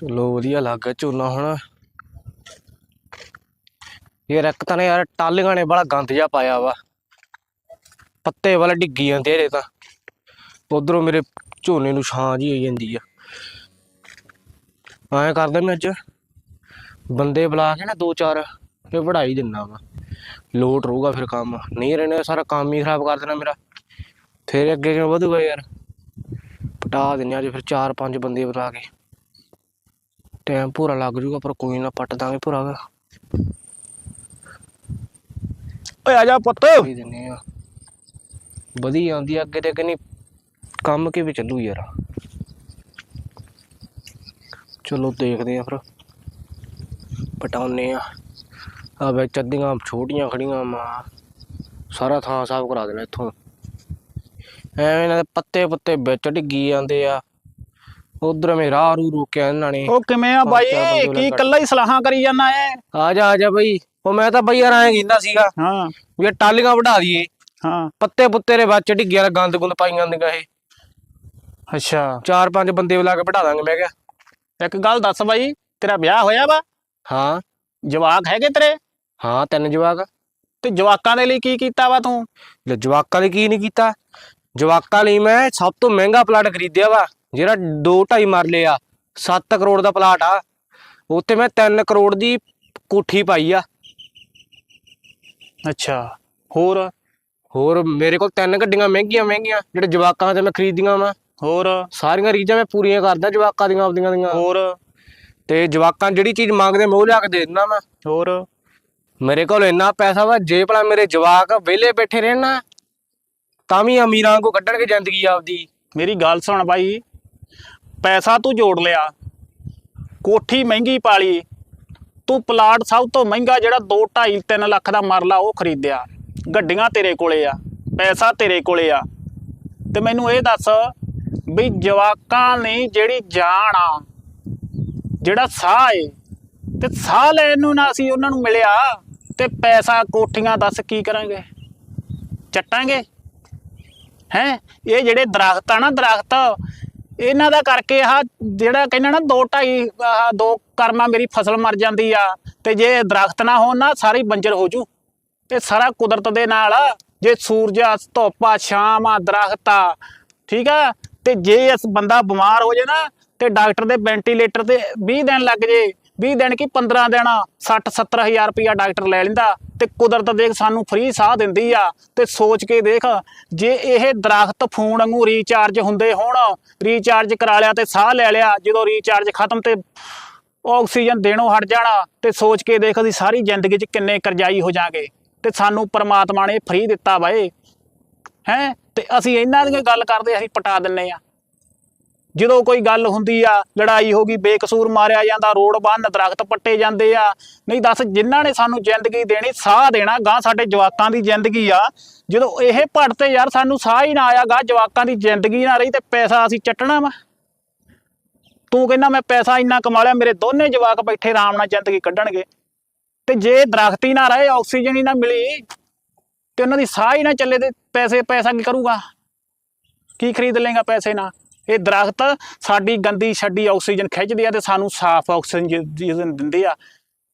ਚਲੋ ਵਧੀਆ ਲੱਗ ਗਿਆ ਝੋਨਾ ਹੁਣ ਯਾਰ ਇੱਕ ਤਾਂ ਯਾਰ ਟਾਲੀਆਂ ਨੇ ਬੜਾ ਗੰਦ ਜਿਹਾ ਪਾਇਆ ਵਾ। ਪੱਤੇ ਵਾਲਾ ਡਿੱਗੀ ਜਾਂਦੇ ਇਹਦੇ ਤਾਂ। ਉਧਰੋਂ ਮੇਰੇ ਝੋਨੇ ਨੂੰ ਛਾਂ ਜੀ ਹੋਈ ਜਾਂਦੀ ਆ। ਐਂ ਕਰਦਾ ਮੈਂ ਅੱਜ। ਬੰਦੇ ਬੁਲਾ ਕੇ ਨਾ ਦੋ ਚਾਰ ਤੇ ਵਢਾਈ ਦਿੰਨਾ ਵਾ। ਲੋਟ ਰਹੂਗਾ ਫਿਰ ਕੰਮ। ਨਹੀਂ ਰਹਿਣਾ ਸਾਰਾ ਕੰਮ ਹੀ ਖਰਾਬ ਕਰ ਦੇਣਾ ਮੇਰਾ। ਫਿਰ ਅੱਗੇ ਕਿਵੇਂ ਵਧੂਗਾ ਯਾਰ। ਪਟਾ ਦਿੰਨੇ ਅੱਜ ਫਿਰ ਚਾਰ ਪੰਜ ਬੰਦੇ ਬੁਲਾ ਕੇ। ਟਾਈਮ ਪੂਰਾ ਲੱਗ ਜੂਗਾ ਪਰ ਕੋਈ ਨਾ ਪੱਟ ਦਾਂਗੇ ਪੂਰਾ ਓਏ ਆ ਜਾ ਪੁੱਤ। ਦੇ ਦਿੰਨੇ ਆ। ਵਧੀਆ ਆਉਂਦੀ ਆ ਅੱਗੇ ਤੇ ਕਹਿੰਨੀ ਕੰਮ ਕਿਵੇਂ ਚੱਲੂ ਯਾਰ। ਚਲੋ ਦੇਖਦੇ ਆ ਫਿਰ। ਪਟਾਉਨੇ ਆ। ਆ ਵਿੱਚ ਅੱਧੀਆਂ ਛੋਟੀਆਂ ਖੜੀਆਂ ਮਾ ਸਾਰਾ ਥਾਂ ਸਾਫ਼ ਕਰਾ ਦੇਣਾ ਇੱਥੋਂ। ਐਵੇਂ ਇਹਨਾਂ ਦੇ ਪੱਤੇ ਪੁੱਤੇ ਵਿੱਚ ਡਿੱਗੀ ਜਾਂਦੇ ਆ। ਉਧਰ ਮੇ ਰਾਹ ਰੂ ਰੋਕਿਆ ਇਹਨਾਂ ਨੇ। ਉਹ ਕਿਵੇਂ ਆ ਬਾਈ? ਕੀ ਇਕੱਲਾ ਹੀ ਸਲਾਹਾਂ ਕਰੀ ਜਾਂਦਾ ਐ ਆ ਜਾ ਆ ਜਾ ਬਈ। ਉਹ ਮੈਂ ਤਾਂ ਬਈ ਯਾਰ ਐਂ ਕਹਿੰਦਾ ਸੀਗਾ ਹਾਂ। ਵੀ ਇਹ ਟਾਲੀਆਂ ਵਢਾ ਦਈਏ ਹਾਂ। ਪੱਤੇ ਪੁੱਤੇ ਦੇ ਵਿੱਚ ਡਿੱਗਿਆ ਗੰਦ ਗੁੰਦ ਪਾਈਆਂ ਹੁੰਦੀਆਂ ਇਹ। ਅੱਛਾ। ਚਾਰ ਪੰਜ ਬੰਦੇ ਬੁਲਾ ਕੇ ਬਿਠਾ ਦਾਂਗੇ ਮੈਂ ਕਿਹਾ। ਇੱਕ ਗੱਲ ਦੱਸ ਬਾਈ ਤੇਰਾ ਵਿਆਹ ਹੋਇਆ ਵਾ? ਹਾਂ। ਜਵਾਕ ਹੈਗੇ ਤੇਰੇ? ਹਾਂ ਤਿੰਨ ਜਵਾਕ। ਤੇ ਜਵਾਕਾਂ ਦੇ ਲਈ ਕੀ ਕੀਤਾ ਵਾ ਤੂੰ? ਲੈ ਜਵਾਕਾਂ ਲਈ ਕੀ ਨਹੀਂ ਕੀਤਾ? ਜਵਾਕਾਂ ਲਈ ਮੈਂ ਸਭ ਤੋਂ ਮਹਿੰਗਾ ਪਲਾਟ ਖਰੀਦਿਆ ਵਾ। ਜਿਹੜਾ 2.5 ਮਰਲੇ ਆ 7 ਕਰੋੜ ਦਾ ਪਲਾਟ ਆ ਉੱਤੇ ਮੈਂ 3 ਕਰੋੜ ਦੀ ਕੋਠੀ ਪਾਈ ਆ। ਅੱਛਾ ਹੋਰ? ਹੋਰ ਮੇਰੇ ਕੋਲ ਤਿੰਨ ਗੱਡੀਆਂ ਮਹਿੰਗੀਆਂ ਮਹਿੰਗੀਆਂ ਜਿਹੜੇ ਜਵਾਕਾਂ ਤੇ ਮੈਂ ਖਰੀਦੀਆਂ ਵਾ। ਹੋਰ? ਸਾਰੀਆਂ ਰੀਝਾਂ ਮੈਂ ਪੂਰੀਆਂ ਕਰਦਾ ਜਵਾਕਾਂ ਦੀਆਂ ਆਪਦੀਆਂ ਦੀਆਂ। ਹੋਰ? ਤੇ ਜਵਾਕਾਂ ਜਿਹੜੀ ਚੀਜ਼ ਮੰਗਦੇ ਮੈਂ ਉਹ ਲਿਆ ਕੇ ਦੇ ਦਿੰਦਾ ਮੈਂ ਹੋਰ? ਮੇਰੇ ਕੋਲ ਇੰਨਾ ਪੈਸਾ ਵਾ ਜੇ ਭਲਾ ਮੇਰੇ ਜਵਾਕ ਵਿਹਲੇ ਬੈਠੇ ਰਹਿਣ ਤਾਂ ਵੀ ਅਮੀਰਾਂ ਕੋ ਕੱਢਣਗੇ ਜ਼ਿੰਦਗੀ ਆਪਦੀ। ਮੇਰੀ ਗੱਲ ਸੁਣ ਬਾਈ ਪੈਸਾ ਤੂੰ ਜੋੜ ਲਿਆ, ਕੋਠੀ ਮਹਿੰਗੀ ਪਾਲੀ, ਤੂੰ ਪਲਾਟ ਸਭ ਤੋਂ ਮਹਿੰਗਾ ਜਿਹੜਾ 2 2.5 3 ਲੱਖ ਦਾ ਮਰਲਾ ਉਹ ਖਰੀਦਿਆ, ਗੱਡੀਆਂ ਤੇਰੇ ਕੋਲੇ ਆ, ਪੈਸਾ ਤੇਰੇ ਕੋਲੇ ਆ। ਤੇ ਮੈਨੂੰ ਇਹ ਦੱਸ ਵੀ ਜਵਾਕਾਂ ਨੇ ਜਿਹੜੀ ਜਾਨ ਆ, ਜਿਹੜਾ ਸਾਹ ਏ, ਤੇ ਸਾਹ ਲੈਣ ਨੂੰ ਨਾ ਅਸੀਂ ਉਹਨਾਂ ਨੂੰ ਮਿਲਿਆ, ਤੇ ਪੈਸਾ ਕੋਠੀਆਂ ਦੱਸ ਕੀ ਕਰਾਂਗੇ? ਚੱਟਾਂਗੇ? ਹੈ? ਇਹ ਜਿਹੜੇ ਦਰਖਤ ਆ ਨਾ ਦਰਖਤ ਇਹਨਾਂ ਦਾ ਕਰਕੇ ਆਹ ਜਿਹੜਾ ਕਹਿੰਦਾ ਨਾ 2 2.5 ਦੋ ਕਰਮਾ ਮੇਰੀ ਫਸਲ ਮਰ ਜਾਂਦੀ ਆ, ਤੇ ਜੇ ਇਹ ਦਰਖਤ ਨਾ ਹੋਣ ਨਾ ਸਾਰੀ ਬੰਜਰ ਹੋ ਜੂ। ਇਹ ਸਾਰਾ ਕੁਦਰਤ ਦੇ ਨਾਲ ਆ, ਜੇ ਸੂਰਜ ਆ ਧੁੱਪ ਆ ਛਾਂ ਆ, ਦਰਖਤ ਆ, ਠੀਕ ਆ, ਤੇ ਜੇ ਇਸ ਬੰਦਾ ਬਿਮਾਰ ਹੋ ਜੇ ਨਾ, ਤੇ ਡਾਕਟਰ ਦੇ ਵੈਂਟੀਲੇਟਰ ਤੇ 20 ਦਿਨ ਲੱਗ ਜੇ 20 ਦਿਨ ਕੀ 15 ਦਿਨ 60 70 ਹਜ਼ਾਰ ਰੁਪਇਆ ਡਾਕਟਰ ਲੈ ਲੈਂਦਾ ਤੇ ਕੁਦਰਤ ਦੇਖ ਸਾਨੂੰ ਫ੍ਰੀ ਸਾਹ ਦਿੰਦੀ ਆ ਤੇ ਸੋਚ ਕੇ ਦੇਖ, ਜੇ ਇਹ ਦਰਖਤ ਫੋਨ ਵਾਂਗੂ ਰੀਚਾਰਜ ਹੁੰਦੇ ਹੋਣ ਰੀਚਾਰਜ ਕਰਾ ਲਿਆ ਤੇ ਸਾਹ ਲੈ ਲਿਆ, ਜਦੋਂ ਰੀਚਾਰਜ ਖਤਮ ਤੇ ਆਕਸੀਜਨ ਦੇਣੋਂ ਹਟ ਜਾਣਾ ਤੇ ਸੋਚ ਕੇ ਦੇਖ ਅਸੀਂ ਸਾਰੀ ਜ਼ਿੰਦਗੀ 'ਚ ਕਿੰਨੇ ਕਰਜ਼ਾਈ ਹੋ ਜਾਾਂਗੇ ਤੇ ਸਾਨੂੰ ਪਰਮਾਤਮਾ ਨੇ ਫ੍ਰੀ ਦਿੱਤਾ ਵਾਏ ਹੈ? ਤੇ ਅਸੀਂ ਇਹਨਾਂ ਦੀਆਂ ਗੱਲ ਕਰਦੇ, ਅਸੀਂ ਪਟਾ ਦਿੰਨੇ ਆ। ਜਦੋਂ ਕੋਈ ਗੱਲ ਹੁੰਦੀ ਆ, ਲੜਾਈ ਹੋ ਗਈ, ਬੇਕਸੂਰ ਮਾਰਿਆ ਜਾਂਦਾ, ਰੋਡ ਬੰਨ ਦਰਖਤ ਪੱਟੇ ਜਾਂਦੇ ਆ। ਨਹੀਂ ਦੱਸ, ਜਿਨ੍ਹਾਂ ਨੇ ਸਾਨੂੰ ਜ਼ਿੰਦਗੀ ਦੇਣੀ, ਸਾਹ ਦੇਣਾ ਗਾਂ ਸਾਡੇ ਜਵਾਕਾਂ ਦੀ ਜ਼ਿੰਦਗੀ ਆ। ਜਦੋਂ ਇਹ ਪੜ ਤੇ ਯਾਰ ਸਾਨੂੰ ਸਾਹ ਹੀ ਨਾ ਆਇਆ ਗਾ ਜਵਾਕਾਂ ਦੀ ਜ਼ਿੰਦਗੀ ਨਾ ਰਹੀ ਤੇ ਪੈਸਾ ਅਸੀਂ ਚੱਟਣਾ ਵਾ। ਤੂੰ ਕਹਿੰਦਾ, ਮੈਂ ਪੈਸਾ ਇੰਨਾ ਕਮਾ ਲਿਆ, ਮੇਰੇ ਦੋਨੇ ਜਵਾਕ ਬੈਠੇ ਆਰਾਮ ਨਾਲ ਜ਼ਿੰਦਗੀ ਕੱਢਣਗੇ। ਤੇ ਜੇ ਦਰਖਤ ਹੀ ਨਾ ਰਹੇ, ਆਕਸੀਜਨ ਹੀ ਨਾ ਮਿਲੀ, ਤੇ ਉਹਨਾਂ ਦੀ ਸਾਹ ਹੀ ਨਾ ਚੱਲੇ ਤੇ ਪੈਸੇ, ਪੈਸਾ ਕੀ ਕਰੂਗਾ? ਕੀ ਖਰੀਦ ਲੇਗਾ ਪੈਸੇ ਨਾਲ? ਇਹ ਦਰਖਤ ਸਾਡੀ ਗੰਦੀ ਛੱਡੀ ਆਕਸੀਜਨ ਖਿੱਚਦੇ ਆ ਤੇ ਸਾਨੂੰ ਸਾਫ਼ ਆਕਸੀਜਨ ਦਿੰਦੇ ਆ,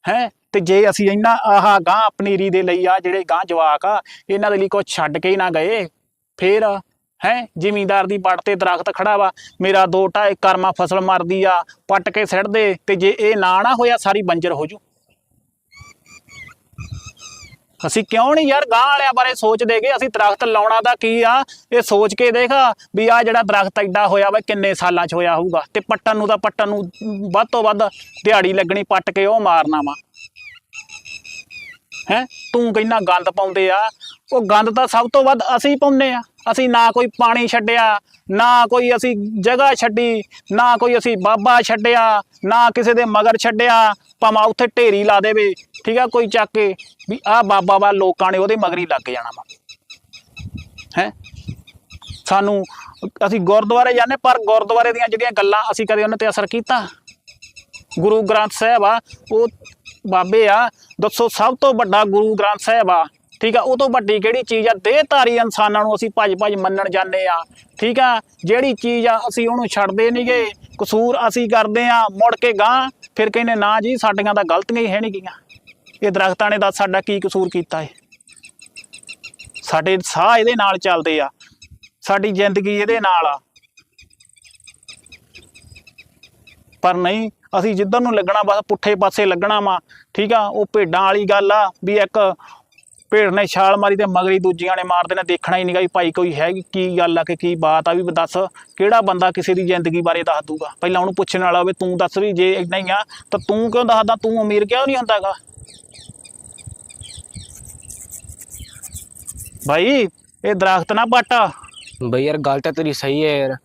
ਹੈ? ਤੇ ਜੇ ਅਸੀਂ ਇਹਨਾਂ ਆਹ ਗਾਂ ਪਨੀਰੀ ਦੇ ਲਈ ਆ, ਜਿਹੜੇ ਗਾਂ ਜਵਾਕ ਆ, ਇਹਨਾਂ ਦੇ ਲਈ ਕੁਝ ਛੱਡ ਕੇ ਹੀ ਨਾ ਗਏ, ਫੇਰ, ਹੈ? ਜ਼ਿਮੀਂਦਾਰ ਦੀ ਪੱਟ ਤੇ ਦਰਖਤ ਖੜਾ ਵਾ, ਮੇਰਾ ਦੋ ਢਾਈ ਕਰਮਾ ਫਸਲ ਮਰਦੀ ਆ, ਪੱਟ ਕੇ ਸਿੱਟ ਤੇ ਜੇ ਇਹ ਨਾ ਨਾ ਹੋਇਆ, ਸਾਰੀ ਬੰਜਰ ਹੋ ਜੂ। ਅਸੀਂ ਕਿਉਂ ਨਹੀਂ ਯਾਰ ਗਾਂ ਵਾਲਿਆਂ ਬਾਰੇ ਸੋਚਦੇਗੇ ਅਸੀਂ ਦਰਖਤ ਲਾਉਣਾ ਦਾ ਕੀ ਆ? ਇਹ ਸੋਚ ਕੇ ਦੇਖ ਵੀ ਆ ਜਿਹੜਾ ਦਰਖਤ ਐਡਾ ਹੋਇਆ ਵਾ, ਕਿੰਨੇ ਸਾਲਾਂ 'ਚ ਹੋਇਆ ਹੋਊਗਾ? ਤੇ ਪੱਟਣ ਨੂੰ ਤਾਂ ਪੱਟਣ ਨੂੰ ਵੱਧ ਤੋਂ ਵੱਧ ਦਿਹਾੜੀ ਲੱਗਣੀ, ਪੱਟ ਕੇ ਉਹ ਮਾਰਨਾ ਵਾ। ਹੈ? ਤੂੰ ਕਹਿੰਦਾ ਗੰਦ ਪਾਉਂਦੇ ਆ? ਉਹ ਗੰਦ ਤਾਂ ਸਭ ਤੋਂ ਵੱਧ ਅਸੀਂ ਪਾਉਂਦੇ ਆ। ਅਸੀਂ ਨਾ ਕੋਈ ਪਾਣੀ ਛੱਡਿਆ, ਨਾ ਕੋਈ ਅਸੀਂ ਜਗ੍ਹਾ ਛੱਡੀ, ਨਾ ਕੋਈ ਅਸੀਂ ਬਾਬਾ ਛੱਡਿਆ, ਨਾ ਕਿਸੇ ਦੇ ਮਗਰ ਛੱਡਿਆ। ਭਾਵੇਂ ਉੱਥੇ ਢੇਰੀ ਲਾ ਦੇਵੇ, ਠੀਕ ਆ, ਕੋਈ ਚੱਕ ਕੇ। ਵੀ ਆਹ ਬਾਬਾ ਵਾ, ਲੋਕਾਂ ਨੇ ਉਹਦੇ ਮਗਰ ਹੀ ਲੱਗ ਜਾਣਾ ਵਾ। ਹੈ? ਸਾਨੂੰ, ਅਸੀਂ ਗੁਰਦੁਆਰੇ ਜਾਂਦੇ, ਪਰ ਗੁਰਦੁਆਰੇ ਦੀਆਂ ਜਿਹੜੀਆਂ ਗੱਲਾਂ ਅਸੀਂ ਕਦੇ ਉਹਨਾਂ ਤੇ ਅਸਰ ਕੀਤਾ? ਗੁਰੂ ਗ੍ਰੰਥ ਸਾਹਿਬ ਆ, ਉਹ ਬਾਬੇ ਆ, ਦੱਸੋ ਸਭ ਤੋਂ ਵੱਡਾ ਗੁਰੂ ਗ੍ਰੰਥ ਸਾਹਿਬ ਆ, ਠੀਕ ਆ? ਉਹ ਤੋਂ ਵੱਡੀ ਕਿਹੜੀ ਚੀਜ਼ ਆ? ਦੇਹਧਾਰੀ ਇਨਸਾਨਾਂ ਨੂੰ ਅਸੀਂ ਭੱਜ ਭੱਜ ਮੰਨਣ ਜਾਂਦੇ ਆ, ਠੀਕ ਆ? ਜਿਹੜੀ ਚੀਜ਼ ਆ, ਅਸੀਂ ਉਹਨੂੰ ਛੱਡਦੇ ਨਹੀਂਗੇ। ਕਸੂਰ ਅਸੀਂ ਕਰਦੇ ਆ, ਮੁੜ ਕੇ ਗਾਂ ਫਿਰ ਕਹਿੰਦੇ, ਨਾ ਜੀ, ਸਾਡੀਆਂ ਤਾਂ ਗਲਤੀਆਂ ਹੀ ਹੈ ਨਹੀਂ ਗੀਆਂ ਇਹ ਦਰਖਤਾਂ ਨੇ ਦੱਸ ਸਾਡਾ ਕੀ ਕਸੂਰ ਕੀਤਾ ਏ? ਸਾਡੇ ਸਾਹ ਇਹਦੇ ਨਾਲ ਚੱਲਦੇ ਆ। ਸਾਡੀ ਜ਼ਿੰਦਗੀ ਇਹਦੇ ਨਾਲ ਆ। ਪਰ ਨਹੀਂ ਅਸੀਂ ਜਿੱਧਰ ਨੂੰ ਲੱਗਣਾ, ਬਸ ਪੁੱਠੇ ਪਾਸੇ ਲੱਗਣਾ ਵਾ, ਠੀਕ ਆ? ਉਹ ਭੇਡਾਂ ਵਾਲੀ ਗੱਲ ਆ ਵੀ ਇੱਕ ਭੇਡ ਨੇ ਛਾਲ ਮਾਰੀ ਤੇ ਮਗਰੀ ਦੂਜੀਆਂ ਨੇ ਮਾਰਦੇ ਨੇ ਦੇਖਣਾ ਹੀ ਨਹੀਂਗਾ ਵੀ ਭਾਈ ਕੋਈ ਹੈ ਕੀ ਗੱਲ ਆ ਕਿ ਕੀ ਬਾਤ ਆ, ਵੀ ਦੱਸ ਕਿਹੜਾ ਬੰਦਾ ਕਿਸੇ ਦੀ ਜ਼ਿੰਦਗੀ ਬਾਰੇ ਦੱਸ ਦੂਗਾ ਪਹਿਲਾਂ ਉਹਨੂੰ ਪੁੱਛਣ ਵਾਲਾ ਹੋਵੇ, ਤੂੰ ਦੱਸ ਵੀ ਜੇ ਇਦਾਂ ਹੀ ਆ, ਤਾਂ ਤੂੰ ਕਿਉਂ ਦੱਸਦਾ? ਤੂੰ ਅਮੀਰ ਕਿਉਂ ਨਹੀਂ ਹੁੰਦਾਗਾ? ਭਾਈ, ਇਹ ਦਰਖਤ ਨਾ ਪੱਟ। ਬਈ ਯਾਰ, ਗੱਲ ਤਾਂ ਤੇਰੀ ਸਹੀ ਹੈ ਯਾਰ।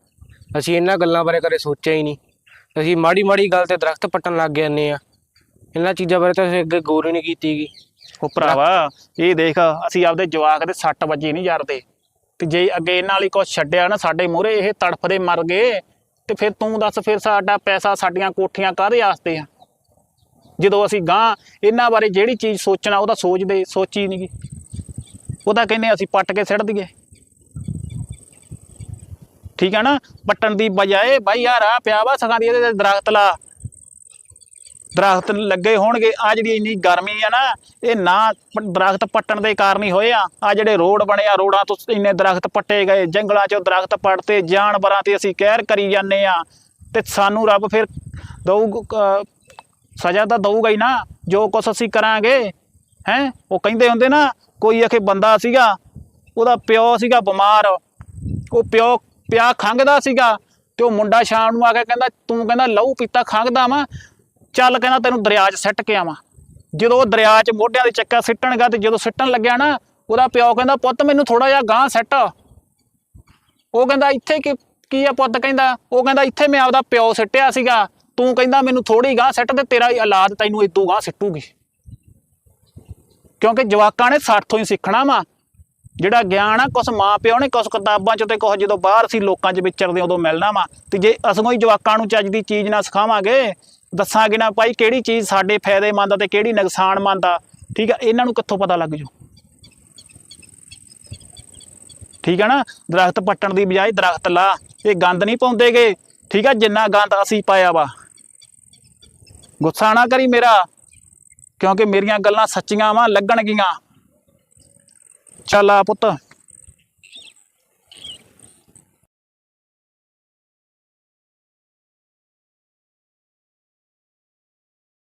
ਅਸੀਂ ਇਹਨਾਂ ਗੱਲਾਂ ਬਾਰੇ ਕਦੇ ਸੋਚਿਆ ਹੀ ਨਹੀਂ। ਅਸੀਂ ਮਾੜੀ ਮਾੜੀ ਗੱਲ ਤੇ ਦਰਖਤ ਪੱਟਣ ਲੱਗ ਜਾਂਦੇ ਆ। ਇਹਨਾਂ ਚੀਜ਼ਾਂ ਬਾਰੇ ਤਾਂ ਅਸੀਂ ਅੱਗੇ ਗੌਰ ਹੀ ਨਹੀਂ ਕੀਤੀਗੀ ਉਹ ਭਰਾਵਾ, ਇਹ ਦੇਖ, ਅਸੀਂ ਆਪਦੇ ਜਵਾਕ ਦੇ 6 ਵਜੇ ਨਹੀਂ ਜਰਦੇ। ਤੇ ਜੇ ਅੱਗੇ ਇਹਨਾਂ ਲਈ ਕੁਛ ਛੱਡਿਆ ਨਾ ਸਾਡੇ ਮੂਹਰੇ, ਇਹ ਤੜਫਦੇ ਮਰ ਗਏ। ਤੇ ਫਿਰ ਤੂੰ ਦੱਸ, ਫਿਰ ਸਾਡਾ ਪੈਸਾ ਸਾਡੀਆਂ ਕੋਠੀਆਂ ਕਾਹਦੇ ਵਾਸਤੇ ਆ? ਜਦੋਂ ਅਸੀਂ ਗਾਂ ਇਹਨਾਂ ਬਾਰੇ ਜਿਹੜੀ ਚੀਜ਼ ਸੋਚਣਾ ਉਹਦਾ ਸੋਚਦੇ, ਸੋਚੀ ਨਹੀਂ ਗੀ ਉਹਦਾ ਕਹਿੰਦੇ ਅਸੀਂ ਪੱਟ ਕੇ ਸਿੱਟ ਦਈਏ। ਠੀਕ ਹੈ ਨਾ? ਪੱਟਣ ਦੀ ਬਜਾਏ ਬਾਈ ਯਾਰ ਆ ਪਿਆ ਵਾ, ਸਗਾਂ ਦੀ ਇਹਦੇ ਤੇ ਦਰਖਤ ਲਾ। ਦਰਖਤ ਲੱਗੇ ਹੋਣਗੇ। ਆ ਜਿਹੜੀ ਇੰਨੀ ਗਰਮੀ ਆ ਨਾ, ਇਹ ਨਾ ਪ- ਦਰਖਤ ਪੱਟਣ ਦੇ ਕਾਰਨ ਹੀ ਹੋਏ ਆ। ਆ ਜਿਹੜੇ ਰੋਡ ਬਣੇ ਆ, ਰੋਡਾਂ ਤੋਂ ਇੰਨੇ ਦਰਖਤ ਪੱਟੇ ਗਏ। ਜੰਗਲਾਂ 'ਚੋਂ ਦਰਖਤ ਪੱਟਤੇ ਜਾਨਵਰਾਂ ਤੇ ਅਸੀਂ ਕਹਿਰ ਕਰੀ ਜਾਂਦੇ ਆ। ਤੇ ਸਾਨੂੰ ਰੱਬ ਫਿਰ ਦਊ ਸਜ਼ਾ ਤਾਂ ਦਊਗਾ ਹੀ ਨਾ। ਜੋ ਕੁਛ ਅਸੀਂ ਕਰਾਂਗੇ, ਹੈ? ਉਹ ਕਹਿੰਦੇ ਹੁੰਦੇ ਨਾ, ਕੋਈ ਅਖੇ ਬੰਦਾ ਸੀਗਾ, ਉਹਦਾ ਪਿਓ ਸੀਗਾ ਬਿਮਾਰ। ਉਹ ਪਿਓ ਪਿਆ ਖੰਗਦਾ ਸੀਗਾ ਤੇ ਉਹ ਮੁੰਡਾ ਸ਼ਾਮ ਨੂੰ ਆ ਕੇ ਕਹਿੰਦਾ, ਤੂੰ ਕਹਿੰਦਾ ਲਹੂ ਪੀਤਾ ਖੰਗਦਾ ਵਾ, ਚੱਲ ਕਹਿੰਦਾ ਤੈਨੂੰ ਦਰਿਆ 'ਚ ਸਿੱਟ ਕੇ ਆਵਾਂ। ਜਦੋਂ ਉਹ ਦਰਿਆ 'ਚ ਮੋਢਿਆਂ ਦੇ ਚੱਕਾ ਸਿੱਟਣਗਾ ਤੇ ਜਦੋਂ ਸਿੱਟਣ ਲੱਗਿਆ ਨਾ, ਉਹਦਾ ਪਿਓ ਕਹਿੰਦਾ, ਪੁੱਤ ਮੈਨੂੰ ਥੋੜਾ ਜਿਹਾ ਗਾਂ ਸਿੱਟ। ਉਹ ਕਹਿੰਦਾ, ਇੱਥੇ ਕੀ ਕੀ ਆ ਪੁੱਤ? ਕਹਿੰਦਾ, ਉਹ ਕਹਿੰਦਾ, ਇੱਥੇ ਮੈਂ ਆਪਦਾ ਪਿਓ ਸਿੱਟਿਆ ਸੀਗਾ। ਤੂੰ ਕਹਿੰਦਾ ਮੈਨੂੰ ਥੋੜੀ ਗਾਂ ਸਿੱਟ ਤੇ ਤੇਰਾ ਹੀ ਔਲਾਦ ਤੈਨੂੰ ਇਦੋਂ ਗਾਂ ਸਿੱਟੂਗੀ। ਕਿਉਂਕਿ ਜਵਾਕਾਂ ਨੇ ਸਾਥੋਂ ਹੀ ਸਿੱਖਣਾ ਵਾ। ਜਿਹੜਾ ਗਿਆਨ ਆ, ਕੁਛ ਮਾਂ ਪਿਓ ਨੇ ਕੁਛ ਕਿਤਾਬਾਂ ਚ ਤੇ ਕੁਛ ਜਦੋਂ ਬਾਹਰ ਅਸੀਂ ਲੋਕਾਂ 'ਚ ਵਿਚਰਦੇ ਉਦੋਂ ਮਿਲਣਾ ਵਾ। ਤੇ ਜੇ ਅਸਗੋਂ ਹੀ ਜਵਾਕਾਂ ਨੂੰ ਚੱਜ ਦੀ ਚੀਜ਼ ਨਾ ਸਿਖਾਵਾਂਗੇ, ਦੱਸਾਂਗੇ ਨਾ ਭਾਈ ਕਿਹੜੀ ਚੀਜ਼ ਸਾਡੇ ਫਾਇਦੇਮੰਦ ਆ ਤੇ ਕਿਹੜੀ ਨੁਕਸਾਨਮੰਦ ਆ, ਠੀਕ ਆ, ਇਹਨਾਂ ਨੂੰ ਕਿੱਥੋਂ ਪਤਾ ਲੱਗ ਜੂ? ਠੀਕ ਆ ਨਾ? ਦਰਖਤ ਪੱਟਣ ਦੀ ਬਜਾਏ ਦਰਖਤ ਲਾ, ਇਹ ਗੰਦ ਨਹੀਂ ਪਾਉਂਦੇਗੇ। ਠੀਕ ਆ, ਜਿੰਨਾ ਗੰਦ ਅਸੀਂ ਪਾਇਆ ਵਾ। ਗੁੱਸਾ ਨਾ ਕਰੀ ਮੇਰਾ, ਕਿਉਂਕਿ ਮੇਰੀਆਂ ਗੱਲਾਂ ਸੱਚੀਆਂ ਵਾ, ਲੱਗਣਗੀਆਂ। ਚੱਲ ਆ ਪੁੱਤ।